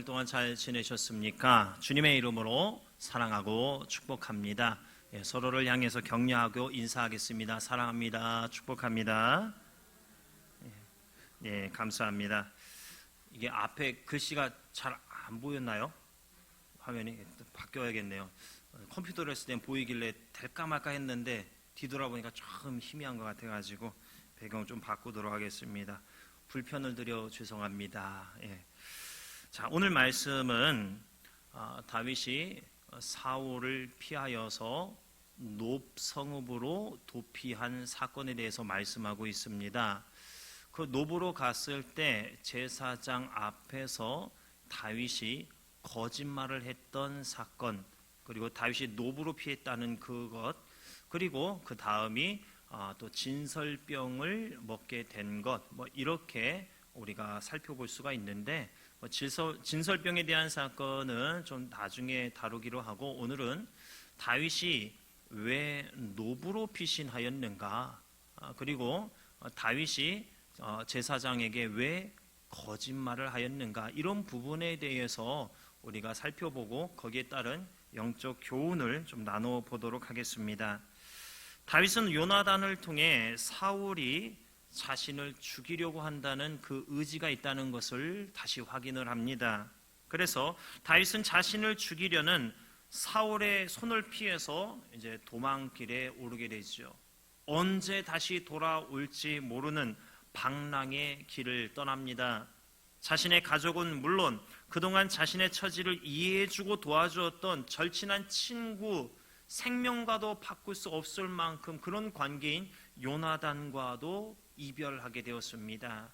3일 동안 잘 지내셨습니까? 주님의 이름으로 사랑하고 축복합니다. 예, 서로를 향해서 격려하고 인사하겠습니다. 사랑합니다. 축복합니다. 예, 예, 감사합니다. 이게 앞에 글씨가 잘 안 보였나요? 화면이 바뀌어야겠네요. 컴퓨터를 했을 땐 보이길래 될까 말까 했는데 뒤돌아보니까 조금 희미한 것 같아가지고 배경 좀 바꾸도록 하겠습니다. 불편을 드려 죄송합니다. 예. 자 오늘 말씀은 어, 다윗이 사울을 피하여서 높 성읍으로 도피한 사건에 대해서 말씀하고 있습니다. 그 노브로 갔을 때 제사장 앞에서 다윗이 거짓말을 했던 사건 그리고 다윗이 노브로 피했다는 그것 그리고 그 다음이 아, 또 진설병을 먹게 된 것, 뭐 이렇게 우리가 살펴볼 수가 있는데 뭐 진설, 진설병에 대한 사건은 좀 나중에 다루기로 하고 오늘은 다윗이 왜 노부로 피신하였는가, 아, 그리고 다윗이 어, 제사장에게 왜 거짓말을 하였는가 이런 부분에 대해서 우리가 살펴보고 거기에 따른 영적 교훈을 좀 나눠 보도록 하겠습니다. 다윗은 요나단을 통해 사울이 자신을 죽이려고 한다는 그 의지가 있다는 것을 다시 확인을 합니다. 그래서 다윗은 자신을 죽이려는 사울의 손을 피해서 이제 도망길에 오르게 되죠. 언제 다시 돌아올지 모르는 방랑의 길을 떠납니다. 자신의 가족은 물론 그동안 자신의 처지를 이해해주고 도와주었던 절친한 친구, 생명과도 바꿀 수 없을 만큼 그런 관계인 요나단과도 이별하게 되었습니다.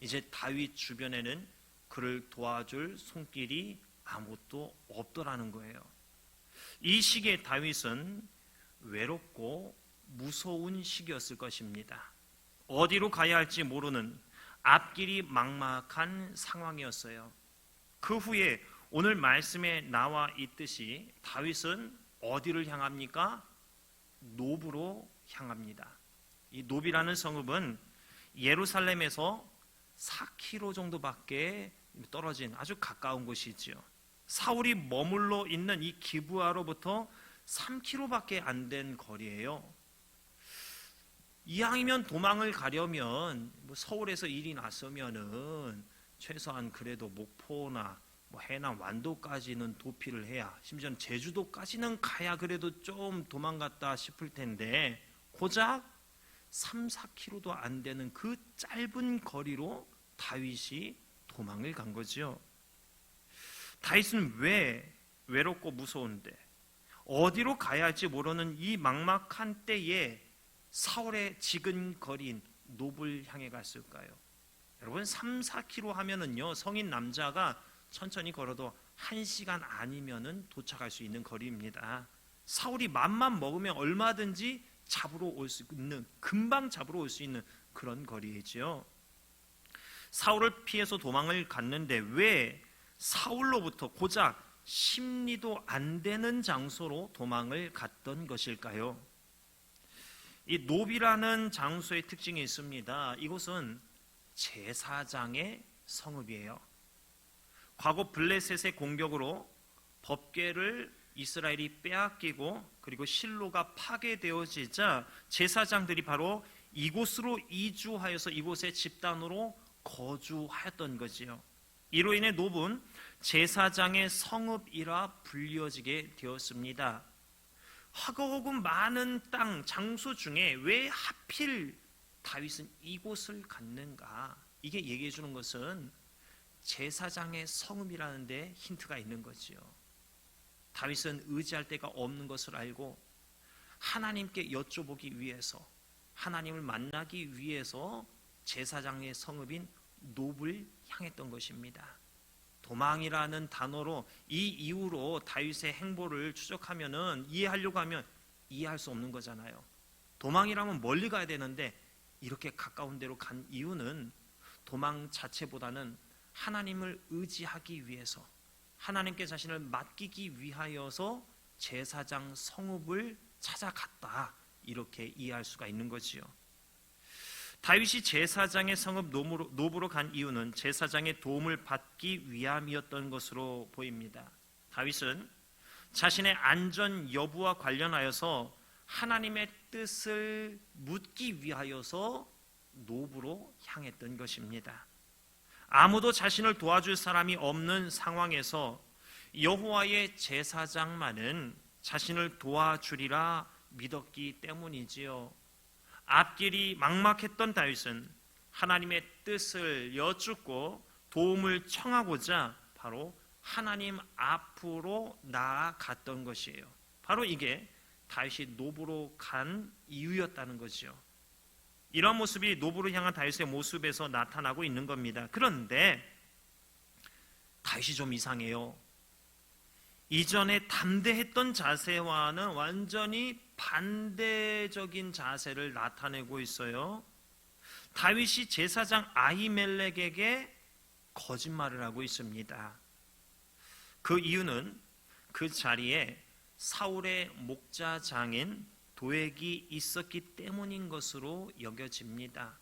이제 다윗 주변에는 그를 도와줄 손길이 아무것도 없더라는 거예요. 이 시기에 다윗은 외롭고 무서운 시기였을 것입니다. 어디로 가야 할지 모르는 앞길이 막막한 상황이었어요. 그 후에 오늘 말씀에 나와 있듯이 다윗은 어디를 향합니까? 노브로 향합니다. 이 노비라는 성읍은 예루살렘에서 4km 정도밖에 떨어진 아주 가까운 곳이지요. 사울이 머물러 있는 이 기부하로부터 3km밖에 안 된 거리예요. 이왕이면 도망을 가려면 뭐 서울에서 일이 났으면은 최소한 그래도 목포나 뭐 해남 완도까지는 도피를 해야 심지어 제주도까지는 가야 그래도 좀 도망갔다 싶을 텐데 고작 3, 4km도 안 되는 그 짧은 거리로 다윗이 도망을 간 거죠. 다윗은 왜 외롭고 무서운데 어디로 가야 할지 모르는 이 막막한 때에 사울의 지근거리인 노블 향해 갔을까요? 여러분 3, 4km 하면은요 성인 남자가 천천히 걸어도 1시간 아니면은 도착할 수 있는 거리입니다. 사울이 맘만 먹으면 얼마든지 잡으러 올 수 있는 금방 잡으러 올 수 있는 그런 거리이지요. 사울을 피해서 도망을 갔는데 왜 사울로부터 고작 심리도 안 되는 장소로 도망을 갔던 것일까요? 이 노비라는 장소의 특징이 있습니다. 이곳은 제사장의 성읍이에요. 과거 블레셋의 공격으로 법궤를 이스라엘이 빼앗기고 그리고 실로가 파괴되어지자 제사장들이 바로 이곳으로 이주하여서 이곳에 집단으로 거주하였던 거지요. 이로 인해 노은 제사장의 성읍이라 불려지게 되었습니다. 하고고 많은 땅 장소 중에 왜 하필 다윗은 이곳을 갔는가? 이게 얘기해 주는 것은 제사장의 성음이라는 데 힌트가 있는 거지요. 다윗은 의지할 데가 없는 것을 알고 하나님께 여쭤보기 위해서 하나님을 만나기 위해서 제사장의 성읍인 노을 향했던 것입니다. 도망이라는 단어로 이 이후로 다윗의 행보를 추적하면은 이해하려고 하면 이해할 수 없는 거잖아요. 도망이라면 멀리 가야 되는데 이렇게 가까운 데로 간 이유는 도망 자체보다는 하나님을 의지하기 위해서 하나님께 자신을 맡기기 위하여서 제사장 성읍을 찾아갔다 이렇게 이해할 수가 있는 거지요. 다윗이 제사장의 성읍 노브로, 노브로 간 이유는 제사장의 도움을 받기 위함이었던 것으로 보입니다. 다윗은 자신의 안전 여부와 관련하여서 하나님의 뜻을 묻기 위하여서 노브로 향했던 것입니다. 아무도 자신을 도와줄 사람이 없는 상황에서 여호와의 제사장만은 자신을 도와주리라 믿었기 때문이지요. 앞길이 막막했던 다윗은 하나님의 뜻을 여쭙고 도움을 청하고자 바로 하나님 앞으로 나아갔던 것이에요. 바로 이게 다윗이 노브로 간 이유였다는 거죠. 이런 모습이 노브로 향한 다윗의 모습에서 나타나고 있는 겁니다. 그런데 다윗이 좀 이상해요. 이전에 담대했던 자세와는 완전히 반대적인 자세를 나타내고 있어요. 다윗이 제사장 아히멜렉에게 거짓말을 하고 있습니다. 그 이유는 그 자리에 사울의 목자장인 도액이 있었기 때문인 것으로 여겨집니다.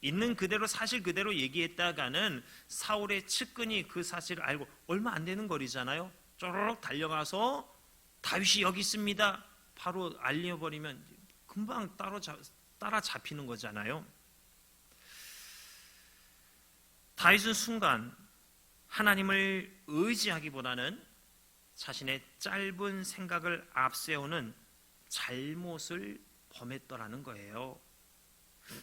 있는 그대로 사실 그대로 얘기했다가는 사울의 측근이 그 사실을 알고 얼마 안 되는 거리잖아요. 쪼르륵 달려가서 다윗이 여기 있습니다. 바로 알려버리면 금방 따로 따라 잡히는 거잖아요. 다윗은 순간 하나님을 의지하기보다는 자신의 짧은 생각을 앞세우는 잘못을 범했더라는 거예요.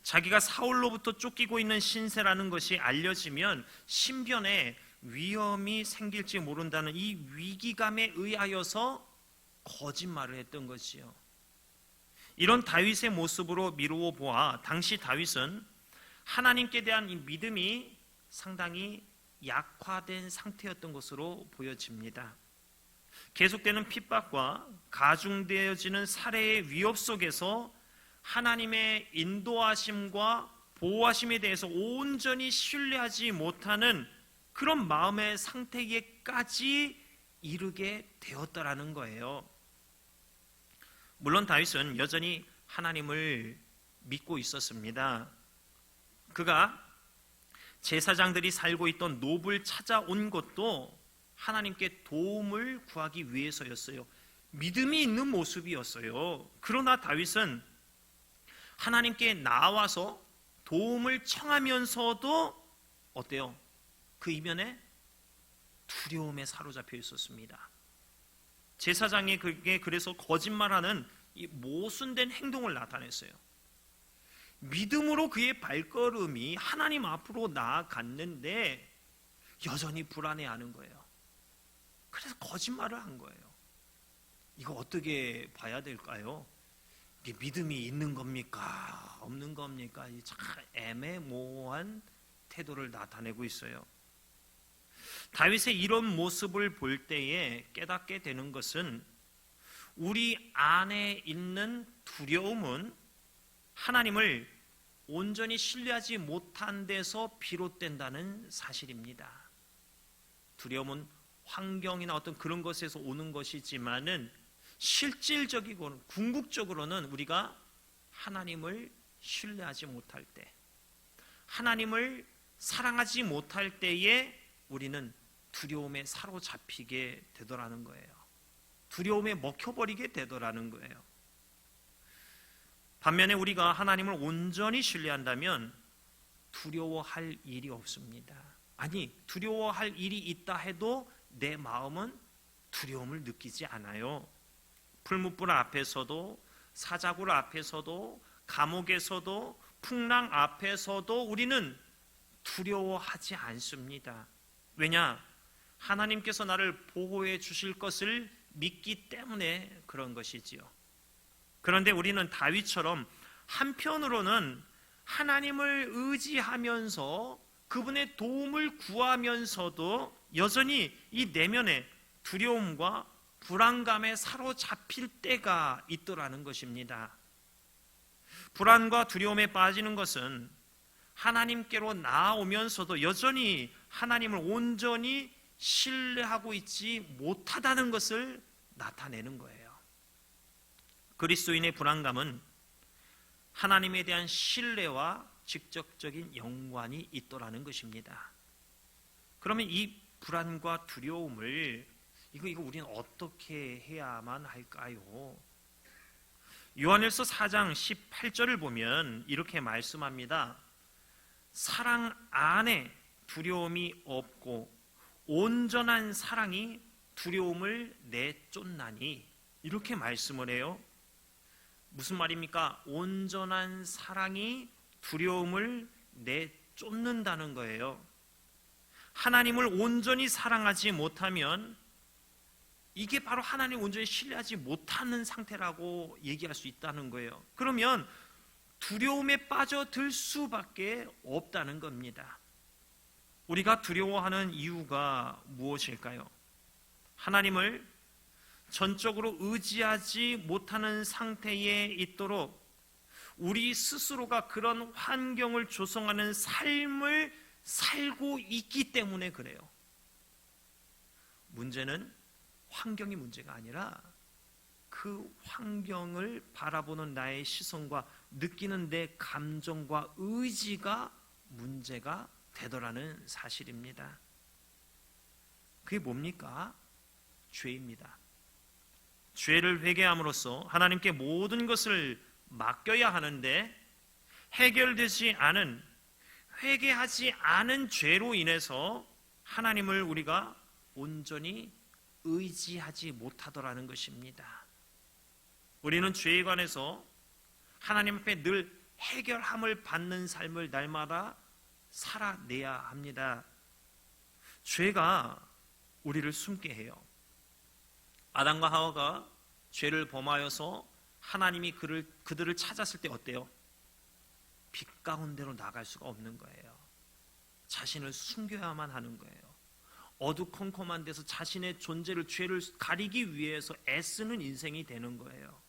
자기가 사울로부터 쫓기고 있는 신세라는 것이 알려지면 신변에 위험이 생길지 모른다는 이 위기감에 의하여서 거짓말을 했던 것이요. 이런 다윗의 모습으로 미루어 보아 당시 다윗은 하나님께 대한 이 믿음이 상당히 약화된 상태였던 것으로 보여집니다. 계속되는 핍박과 가중되어지는 살해의 위협 속에서 하나님의 인도하심과 보호하심에 대해서 온전히 신뢰하지 못하는 그런 마음의 상태에까지 이르게 되었다라는 거예요. 물론 다윗은 여전히 하나님을 믿고 있었습니다. 그가 제사장들이 살고 있던 노블 찾아온 것도 하나님께 도움을 구하기 위해서였어요. 믿음이 있는 모습이었어요. 그러나 다윗은 하나님께 나와서 도움을 청하면서도 어때요? 그 이면에 두려움에 사로잡혀 있었습니다. 제사장이 그게 그래서 거짓말하는 이 모순된 행동을 나타냈어요. 믿음으로 그의 발걸음이 하나님 앞으로 나아갔는데 여전히 불안해하는 거예요. 그래서 거짓말을 한 거예요. 이거 어떻게 봐야 될까요? 믿음이 있는 겁니까? 없는 겁니까? 참 애매모호한 태도를 나타내고 있어요. 다윗의 이런 모습을 볼 때에 깨닫게 되는 것은 우리 안에 있는 두려움은 하나님을 온전히 신뢰하지 못한 데서 비롯된다는 사실입니다. 두려움은 환경이나 어떤 그런 것에서 오는 것이지만은 실질적이고 궁극적으로는 우리가 하나님을 신뢰하지 못할 때, 하나님을 사랑하지 못할 때에 우리는 두려움에 사로잡히게 되더라는 거예요. 두려움에 먹혀버리게 되더라는 거예요. 반면에 우리가 하나님을 온전히 신뢰한다면 두려워할 일이 없습니다. 아니, 두려워할 일이 있다 해도 내 마음은 두려움을 느끼지 않아요. 풀무불 앞에서도 사자굴 앞에서도 감옥에서도 풍랑 앞에서도 우리는 두려워하지 않습니다. 왜냐? 하나님께서 나를 보호해 주실 것을 믿기 때문에 그런 것이지요. 그런데 우리는 다윗처럼 한편으로는 하나님을 의지하면서 그분의 도움을 구하면서도 여전히 이 내면에 두려움과 불안감에 사로잡힐 때가 있더라는 것입니다. 불안과 두려움에 빠지는 것은 하나님께로 나아오면서도 여전히 하나님을 온전히 신뢰하고 있지 못하다는 것을 나타내는 거예요. 그리스도인의 불안감은 하나님에 대한 신뢰와 직접적인 연관이 있더라는 것입니다. 그러면 이 불안과 두려움을 이거 이거 우리는 어떻게 해야만 할까요? 요한일서 4장 18절을 보면 이렇게 말씀합니다. 사랑 안에 두려움이 없고 온전한 사랑이 두려움을 내쫓나니 이렇게 말씀을 해요. 무슨 말입니까? 온전한 사랑이 두려움을 내쫓는다는 거예요. 하나님을 온전히 사랑하지 못하면 이게 바로 하나님 온전히 신뢰하지 못하는 상태라고 얘기할 수 있다는 거예요. 그러면 두려움에 빠져들 수밖에 없다는 겁니다. 우리가 두려워하는 이유가 무엇일까요? 하나님을 전적으로 의지하지 못하는 상태에 있도록 우리 스스로가 그런 환경을 조성하는 삶을 살고 있기 때문에 그래요. 문제는 환경이 문제가 아니라 그 환경을 바라보는 나의 시선과 느끼는 내 감정과 의지가 문제가 되더라는 사실입니다. 그게 뭡니까? 죄입니다. 죄를 회개함으로써 하나님께 모든 것을 맡겨야 하는데 해결되지 않은 회개하지 않은 죄로 인해서 하나님을 우리가 온전히 의지하지 못하더라는 것입니다. 우리는 죄에 관해서 하나님 앞에 늘 해결함을 받는 삶을 날마다 살아내야 합니다. 죄가 우리를 숨게 해요. 아담과 하와가 죄를 범하여서 하나님이 그를, 그들을 찾았을 때 어때요? 빛 가운데로 나갈 수가 없는 거예요. 자신을 숨겨야만 하는 거예요. 어두컴컴한 데서 자신의 존재를 죄를 가리기 위해서 애쓰는 인생이 되는 거예요.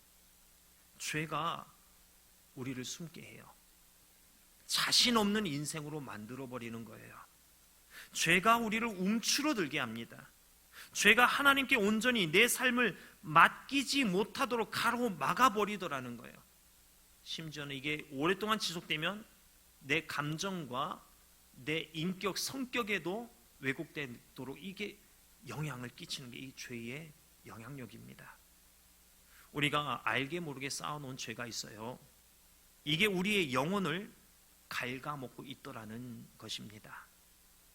죄가 우리를 숨게 해요. 자신 없는 인생으로 만들어 버리는 거예요. 죄가 우리를 움츠러들게 합니다. 죄가 하나님께 온전히 내 삶을 맡기지 못하도록 가로 막아 버리더라는 거예요. 심지어는 이게 오랫동안 지속되면 내 감정과 내 인격, 성격에도 왜곡되도록 이게 영향을 끼치는 게 이 죄의 영향력입니다. 우리가 알게 모르게 쌓아놓은 죄가 있어요. 이게 우리의 영혼을 갉아먹고 있더라는 것입니다.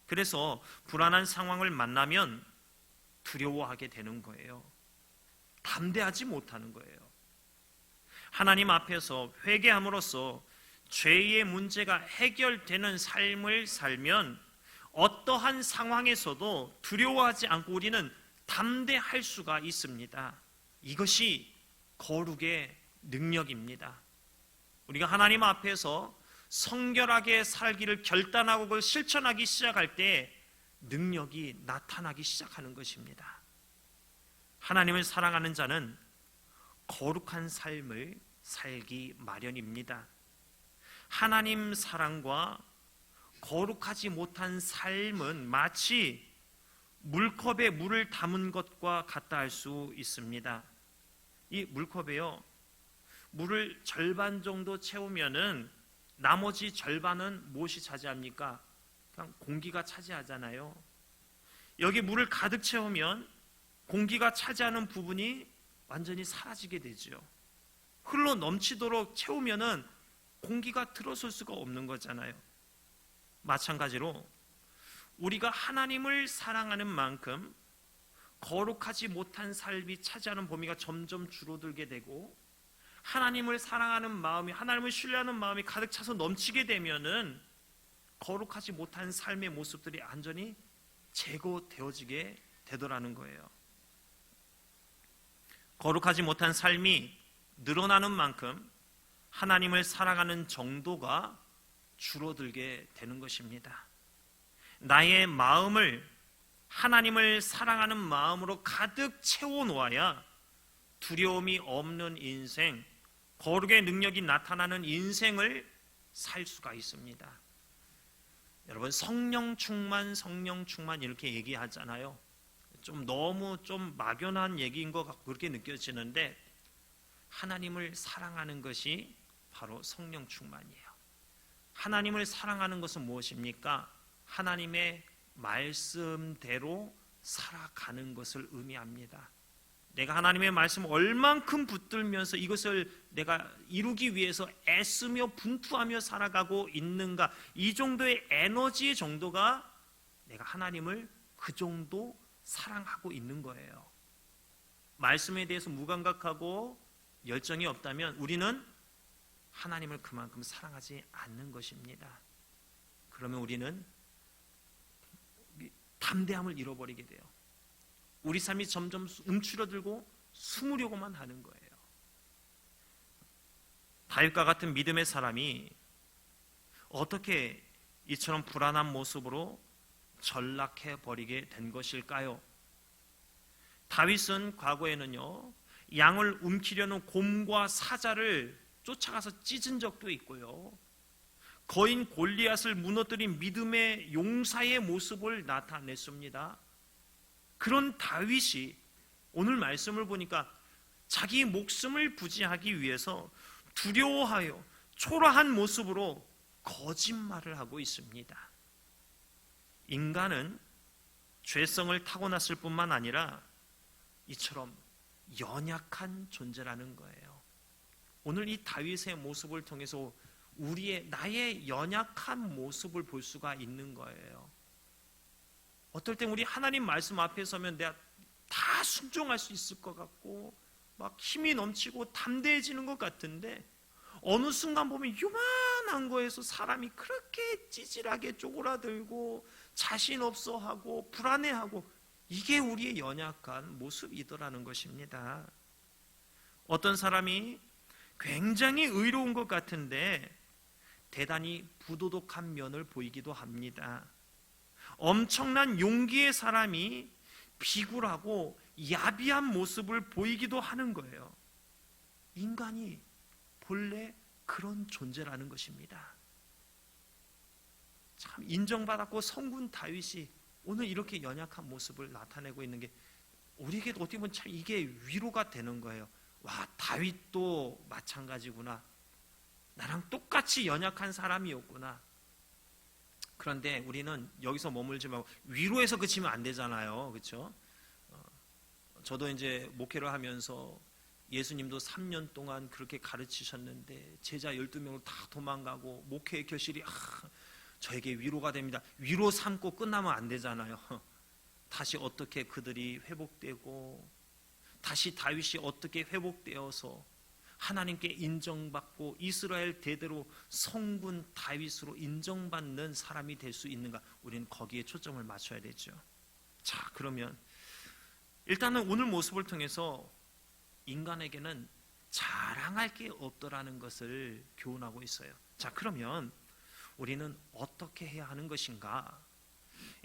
그래서 불안한 상황을 만나면 두려워하게 되는 거예요. 담대하지 못하는 거예요. 하나님 앞에서 회개함으로써 죄의 문제가 해결되는 삶을 살면 어떠한 상황에서도 두려워하지 않고 우리는 담대할 수가 있습니다. 이것이 거룩의 능력입니다. 우리가 하나님 앞에서 성결하게 살기를 결단하고 그걸 실천하기 시작할 때 능력이 나타나기 시작하는 것입니다. 하나님을 사랑하는 자는 거룩한 삶을 살기 마련입니다. 하나님 사랑과 거룩하지 못한 삶은 마치 물컵에 물을 담은 것과 같다 할 수 있습니다. 이 물컵에요. 물을 절반 정도 채우면은 나머지 절반은 무엇이 차지합니까? 그냥 공기가 차지하잖아요. 여기 물을 가득 채우면 공기가 차지하는 부분이 완전히 사라지게 되죠. 흘러 넘치도록 채우면은 공기가 들어설 수가 없는 거잖아요. 마찬가지로 우리가 하나님을 사랑하는 만큼 거룩하지 못한 삶이 차지하는 범위가 점점 줄어들게 되고 하나님을 사랑하는 마음이 하나님을 신뢰하는 마음이 가득 차서 넘치게 되면은 거룩하지 못한 삶의 모습들이 안전히 제거되어지게 되더라는 거예요. 거룩하지 못한 삶이 늘어나는 만큼 하나님을 사랑하는 정도가 줄어들게 되는 것입니다. 나의 마음을 하나님을 사랑하는 마음으로 가득 채워 놓아야 두려움이 없는 인생, 거룩의 능력이 나타나는 인생을 살 수가 있습니다. 여러분 성령 충만, 성령 충만 이렇게 얘기하잖아요. 좀 너무 좀 막연한 얘기인 것 같고 그렇게 느껴지는데 하나님을 사랑하는 것이 바로 성령 충만이에요. 하나님을 사랑하는 것은 무엇입니까? 하나님의 말씀대로 살아가는 것을 의미합니다. 내가 하나님의 말씀을 얼만큼 붙들면서 이것을 내가 이루기 위해서 애쓰며 분투하며 살아가고 있는가 이 정도의 에너지의 정도가 내가 하나님을 그 정도 사랑하고 있는 거예요. 말씀에 대해서 무감각하고 열정이 없다면 우리는 하나님을 그만큼 사랑하지 않는 것입니다. 그러면 우리는 담대함을 잃어버리게 돼요. 우리 삶이 점점 움츠러들고 숨으려고만 하는 거예요. 다윗과 같은 믿음의 사람이 어떻게 이처럼 불안한 모습으로 전락해 버리게 된 것일까요? 다윗은 과거에는요 양을 움키려는 곰과 사자를 쫓아가서 찢은 적도 있고요. 거인 골리앗을 무너뜨린 믿음의 용사의 모습을 나타냈습니다. 그런 다윗이 오늘 말씀을 보니까 자기 목숨을 부지하기 위해서 두려워하여 초라한 모습으로 거짓말을 하고 있습니다. 인간은 죄성을 타고났을 뿐만 아니라 이처럼 연약한 존재라는 거예요. 오늘 이 다윗의 모습을 통해서 우리의 나의 연약한 모습을 볼 수가 있는 거예요. 어떨 땐 우리 하나님 말씀 앞에 서면 내가 다 순종할 수 있을 것 같고 막 힘이 넘치고 담대해지는 것 같은데 어느 순간 보면 요만한 거에서 사람이 그렇게 찌질하게 쪼그라들고 자신 없어 하고 불안해하고 이게 우리의 연약한 모습이더라는 것입니다. 어떤 사람이 굉장히 의로운 것 같은데 대단히 부도덕한 면을 보이기도 합니다. 엄청난 용기의 사람이 비굴하고 야비한 모습을 보이기도 하는 거예요. 인간이 본래 그런 존재라는 것입니다. 참 인정받았고 성군 다윗이 오늘 이렇게 연약한 모습을 나타내고 있는 게 우리에게 어떻게 보면 참 이게 위로가 되는 거예요. 와 다윗도 마찬가지구나. 나랑 똑같이 연약한 사람이었구나. 그런데 우리는 여기서 머물지 말고 위로해서 그치면 안 되잖아요. 그렇죠? 저도 이제 목회를 하면서 예수님도 3년 동안 그렇게 가르치셨는데 제자 12명을 다 도망가고 목회의 결실이 아, 저에게 위로가 됩니다. 위로 삼고 끝나면 안 되잖아요. 다시 어떻게 그들이 회복되고 다시 다윗이 어떻게 회복되어서 하나님께 인정받고 이스라엘 대대로 성군 다윗으로 인정받는 사람이 될 수 있는가? 우리는 거기에 초점을 맞춰야 되죠. 자, 그러면 일단은 오늘 모습을 통해서 인간에게는 자랑할 게 없더라는 것을 교훈하고 있어요. 자, 그러면 우리는 어떻게 해야 하는 것인가?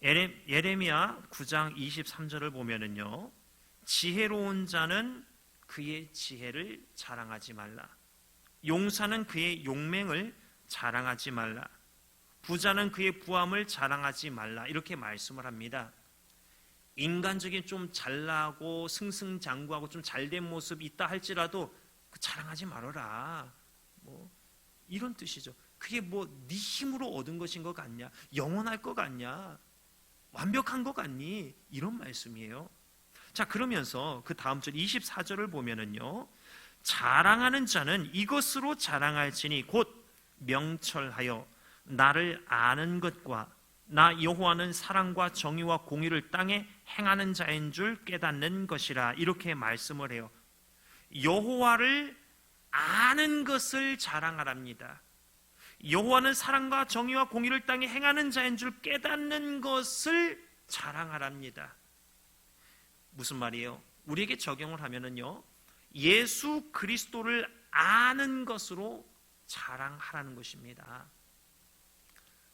예레미야 9장 23절을 보면은요. 지혜로운 자는 그의 지혜를 자랑하지 말라. 용사는 그의 용맹을 자랑하지 말라. 부자는 그의 부함을 자랑하지 말라. 이렇게 말씀을 합니다. 인간적인 좀 잘나고 승승장구하고 좀 잘된 모습 있다 할지라도 그 자랑하지 말아라. 뭐 이런 뜻이죠. 그게 뭐 네 힘으로 얻은 것인 것 같냐? 영원할 것 같냐? 완벽한 것 같니? 이런 말씀이에요. 자, 그러면서 그 다음 절 24절을 보면은요. 자랑하는 자는 이것으로 자랑할지니 곧 명철하여 나를 아는 것과 나 여호와는 사랑과 정의와 공의를 땅에 행하는 자인 줄 깨닫는 것이라 이렇게 말씀을 해요. 여호와를 아는 것을 자랑하랍니다. 여호와는 사랑과 정의와 공의를 땅에 행하는 자인 줄 깨닫는 것을 자랑하랍니다. 무슨 말이에요? 우리에게 적용을 하면은요. 예수 그리스도를 아는 것으로 자랑하라는 것입니다.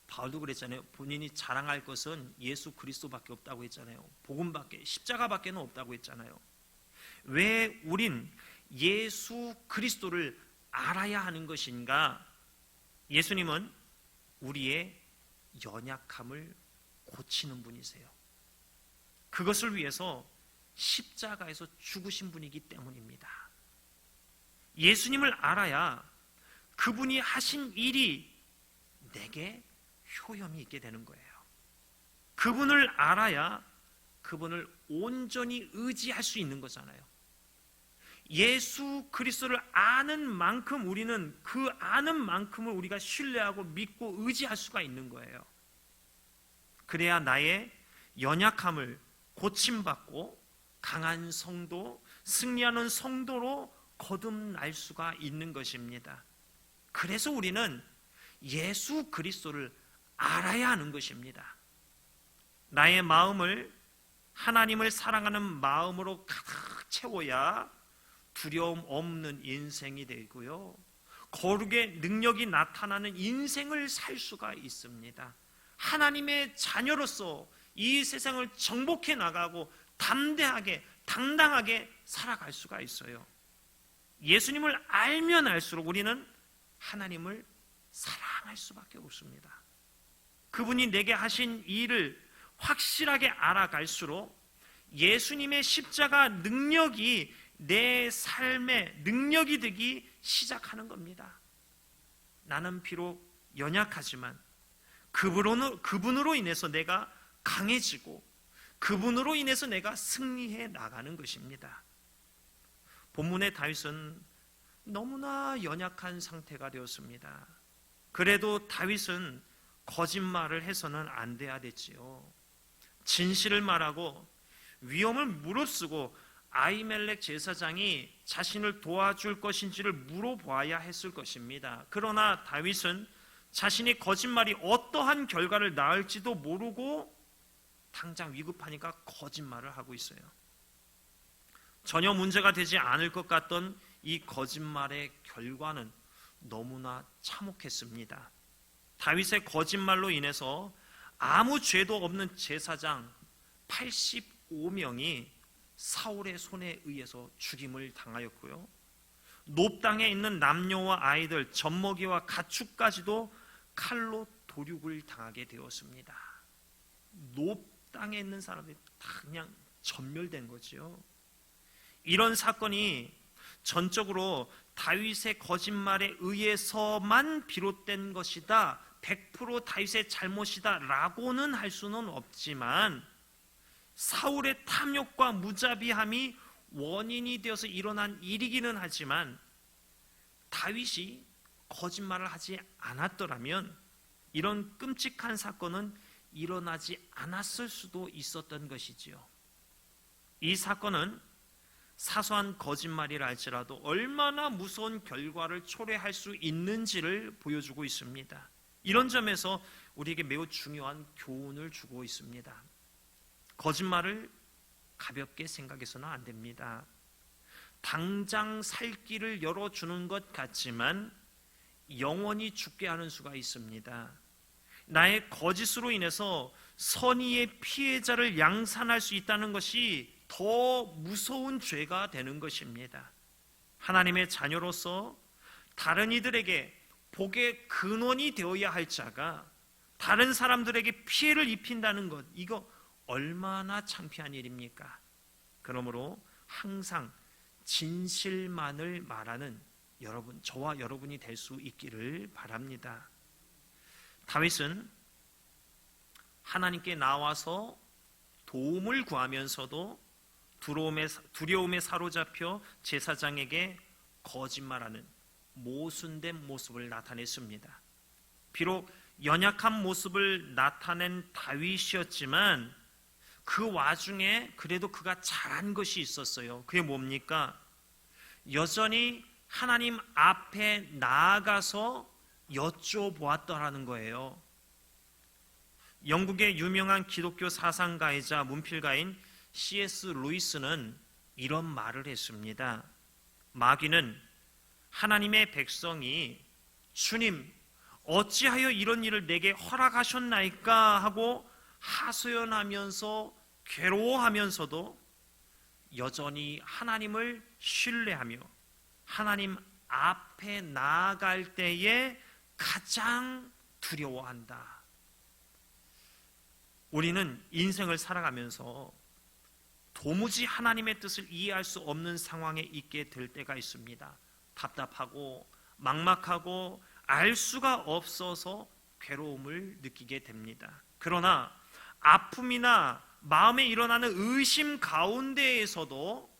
바울도 그랬잖아요. 본인이 자랑할 것은 예수 그리스도밖에 없다고 했잖아요. 복음밖에 십자가밖에는 없다고 했잖아요. 왜 우린 예수 그리스도를 알아야 하는 것인가? 예수님은 우리의 연약함을 고치는 분이세요. 그것을 위해서 십자가에서 죽으신 분이기 때문입니다. 예수님을 알아야 그분이 하신 일이 내게 효염이 있게 되는 거예요. 그분을 알아야 그분을 온전히 의지할 수 있는 거잖아요. 예수 그리스도를 아는 만큼 우리는 그 아는 만큼을 우리가 신뢰하고 믿고 의지할 수가 있는 거예요. 그래야 나의 연약함을 고침받고 강한 성도, 승리하는 성도로 거듭날 수가 있는 것입니다. 그래서 우리는 예수 그리스도를 알아야 하는 것입니다. 나의 마음을 하나님을 사랑하는 마음으로 가득 채워야 두려움 없는 인생이 되고요. 거룩의 능력이 나타나는 인생을 살 수가 있습니다. 하나님의 자녀로서 이 세상을 정복해 나가고 담대하게 당당하게 살아갈 수가 있어요. 예수님을 알면 알수록 우리는 하나님을 사랑할 수밖에 없습니다. 그분이 내게 하신 일을 확실하게 알아갈수록 예수님의 십자가 능력이 내 삶의 능력이 되기 시작하는 겁니다. 나는 비록 연약하지만 그분으로, 그분으로 인해서 내가 강해지고 그분으로 인해서 내가 승리해 나가는 것입니다. 본문의 다윗은 너무나 연약한 상태가 되었습니다. 그래도 다윗은 거짓말을 해서는 안 돼야 됐지요. 진실을 말하고 위험을 무릅쓰고 아이멜렉 제사장이 자신을 도와줄 것인지를 물어봐야 했을 것입니다. 그러나 다윗은 자신의 거짓말이 어떠한 결과를 낳을지도 모르고 당장 위급하니까 거짓말을 하고 있어요. 전혀 문제가 되지 않을 것 같던 이 거짓말의 결과는 너무나 참혹했습니다. 다윗의 거짓말로 인해서 아무 죄도 없는 제사장 85명이 사울의 손에 의해서 죽임을 당하였고요. 높당에 있는 남녀와 아이들, 젖먹이와 가축까지도 칼로 도륙을 당하게 되었습니다. 높당에 있는 사람들이 다 그냥 전멸된 거지요. 이런 사건이 전적으로 다윗의 거짓말에 의해서만 비롯된 것이다. 100% 다윗의 잘못이다라고는 할 수는 없지만 사울의 탐욕과 무자비함이 원인이 되어서 일어난 일이기는 하지만 다윗이 거짓말을 하지 않았더라면 이런 끔찍한 사건은 일어나지 않았을 수도 있었던 것이지요. 이 사건은 사소한 거짓말이라 할지라도 얼마나 무서운 결과를 초래할 수 있는지를 보여주고 있습니다. 이런 점에서 우리에게 매우 중요한 교훈을 주고 있습니다. 거짓말을 가볍게 생각해서는 안 됩니다. 당장 살 길을 열어주는 것 같지만 영원히 죽게 하는 수가 있습니다. 나의 거짓으로 인해서 선의의 피해자를 양산할 수 있다는 것이 더 무서운 죄가 되는 것입니다. 하나님의 자녀로서 다른 이들에게 복의 근원이 되어야 할 자가 다른 사람들에게 피해를 입힌다는 것, 이거 얼마나 창피한 일입니까? 그러므로 항상 진실만을 말하는 여러분, 저와 여러분이 될 수 있기를 바랍니다. 다윗은 하나님께 나와서 도움을 구하면서도 두려움에, 두려움에 사로잡혀 제사장에게 거짓말하는 모순된 모습을 나타냈습니다. 비록 연약한 모습을 나타낸 다윗이었지만 그 와중에 그래도 그가 잘한 것이 있었어요. 그게 뭡니까? 여전히 하나님 앞에 나아가서 여쭤보았더라는 거예요. 영국의 유명한 기독교 사상가이자 문필가인 C.S. 루이스는 이런 말을 했습니다. 마귀는 하나님의 백성이 주님, 어찌하여 이런 일을 내게 허락하셨나이까 하고 하소연하면서 괴로워하면서도 여전히 하나님을 신뢰하며 하나님 앞에 나아갈 때에 가장 두려워한다. 우리는 인생을 살아가면서 도무지 하나님의 뜻을 이해할 수 없는 상황에 있게 될 때가 있습니다. 답답하고 막막하고 알 수가 없어서 괴로움을 느끼게 됩니다. 그러나 아픔이나 마음에 일어나는 의심 가운데에서도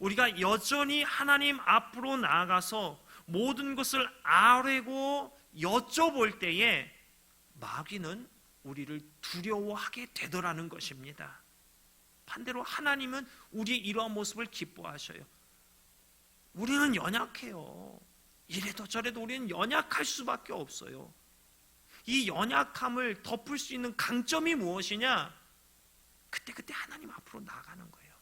우리가 여전히 하나님 앞으로 나아가서 모든 것을 아뢰고 여쭤볼 때에 마귀는 우리를 두려워하게 되더라는 것입니다. 반대로 하나님은 우리의 이러한 모습을 기뻐하셔요. 우리는 연약해요. 이래도 저래도 우리는 연약할 수밖에 없어요. 이 연약함을 덮을 수 있는 강점이 무엇이냐? 그때 그때 하나님 앞으로 나가는 거예요.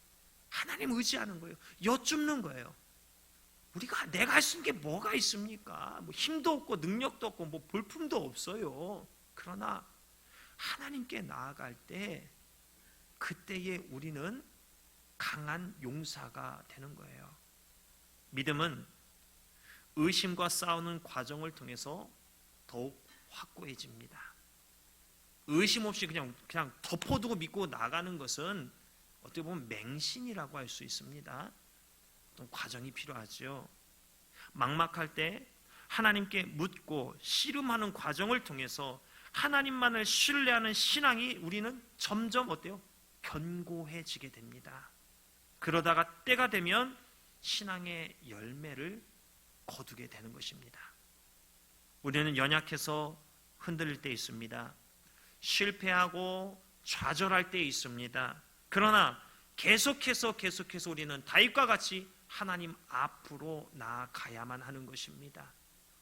하나님 의지하는 거예요. 여쭙는 거예요. 우리가 내가 할 수 있는 게 뭐가 있습니까? 뭐 힘도 없고 능력도 없고 뭐 볼품도 없어요. 그러나 하나님께 나아갈 때 그때에 우리는 강한 용사가 되는 거예요. 믿음은 의심과 싸우는 과정을 통해서 더욱 확고해집니다. 의심 없이 그냥 그냥 덮어두고 믿고 나가는 것은 어떻게 보면 맹신이라고 할 수 있습니다. 어떤 과정이 필요하죠. 막막할 때 하나님께 묻고 씨름하는 과정을 통해서 하나님만을 신뢰하는 신앙이 우리는 점점 어때요? 견고해지게 됩니다. 그러다가 때가 되면 신앙의 열매를 거두게 되는 것입니다. 우리는 연약해서 흔들릴 때 있습니다. 실패하고 좌절할 때 있습니다. 그러나 계속해서 계속해서 우리는 다윗과 같이 하나님 앞으로 나아가야만 하는 것입니다.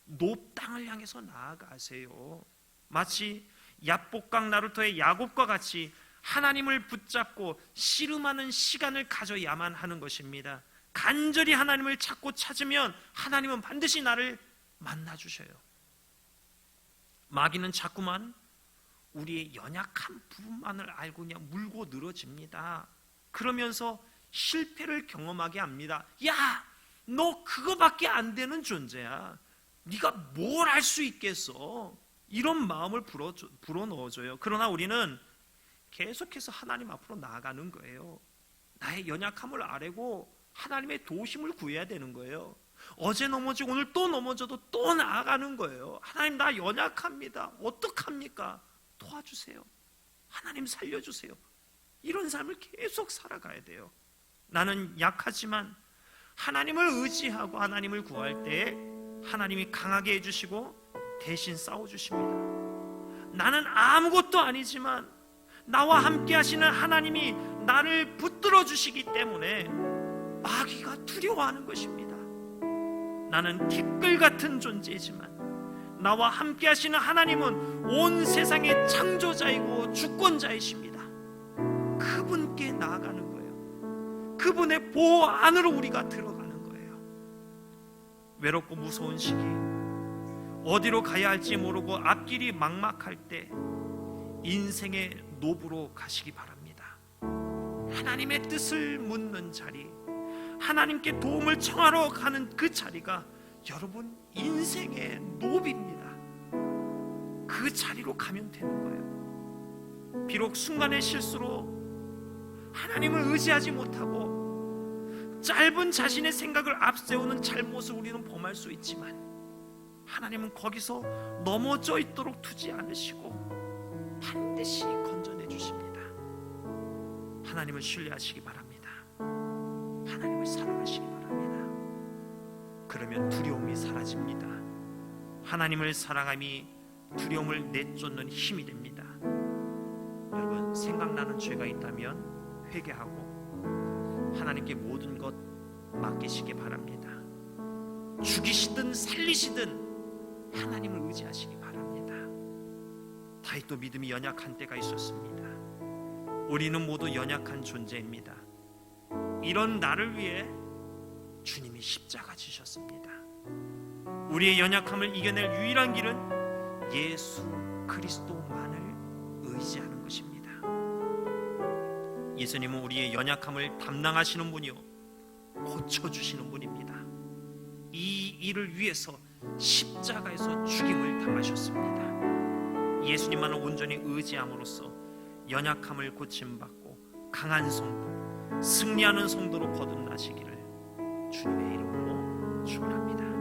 높 땅을 향해서 나아가세요. 마치 야복강 나루토의 야곱과 같이 하나님을 붙잡고 씨름하는 시간을 가져야만 하는 것입니다. 간절히 하나님을 찾고 찾으면 하나님은 반드시 나를 만나 주셔요. 마귀는 자꾸만 우리의 연약한 부분만을 알고 그냥 물고 늘어집니다. 그러면서 실패를 경험하게 합니다. 야, 너 그거밖에 안 되는 존재야. 네가 뭘 할 수 있겠어? 이런 마음을 불어 불어 넣어줘요. 그러나 우리는 계속해서 하나님 앞으로 나아가는 거예요. 나의 연약함을 아뢰고 하나님의 도심을 구해야 되는 거예요. 어제 넘어지고 오늘 또 넘어져도 또 나아가는 거예요. 하나님 나 연약합니다. 어떡합니까? 도와주세요. 하나님 살려주세요. 이런 삶을 계속 살아가야 돼요. 나는 약하지만 하나님을 의지하고 하나님을 구할 때 하나님이 강하게 해주시고 대신 싸워주십니다. 나는 아무것도 아니지만 나와 함께 하시는 하나님이 나를 붙들어 주시기 때문에 마귀가 두려워하는 것입니다. 나는 티끌 같은 존재이지만 나와 함께 하시는 하나님은 온 세상의 창조자이고 주권자이십니다. 그분께 나아가는 거예요. 그분의 보호 안으로 우리가 들어가는 거예요. 외롭고 무서운 시기, 어디로 가야 할지 모르고 앞길이 막막할 때 인생의 노부로 가시기 바랍니다. 하나님의 뜻을 묻는 자리, 하나님께 도움을 청하러 가는 그 자리가 여러분 인생의 노비입니다. 그 자리로 가면 되는 거예요. 비록 순간의 실수로 하나님을 의지하지 못하고 짧은 자신의 생각을 앞세우는 잘못을 우리는 범할 수 있지만 하나님은 거기서 넘어져 있도록 두지 않으시고 반드시 건져내 주십니다. 하나님을 신뢰하시기 바랍니다. 하나님을 사랑하시기 바랍니다. 그러면 두려움이 사라집니다. 하나님을 사랑함이 두려움을 내쫓는 힘이 됩니다. 여러분 생각나는 죄가 있다면 회개하고 하나님께 모든 것 맡기시기 바랍니다. 죽이시든 살리시든 하나님을 의지하시기 바랍니다. 다윗도 믿음이 연약한 때가 있었습니다. 우리는 모두 연약한 존재입니다. 이런 나를 위해 주님이 십자가 지셨습니다. 우리의 연약함을 이겨낼 유일한 길은 예수 그리스도만을 의지하는 것입니다. 예수님은 우리의 연약함을 담당하시는 분이요 고쳐 주시는 분입니다. 이 일을 위해서 십자가에서 죽임을 당하셨습니다. 예수님만을 온전히 의지함으로써 연약함을 고침받고 강한 성도, 승리하는 성도로 거듭나시기를 주님의 이름으로 축원합니다.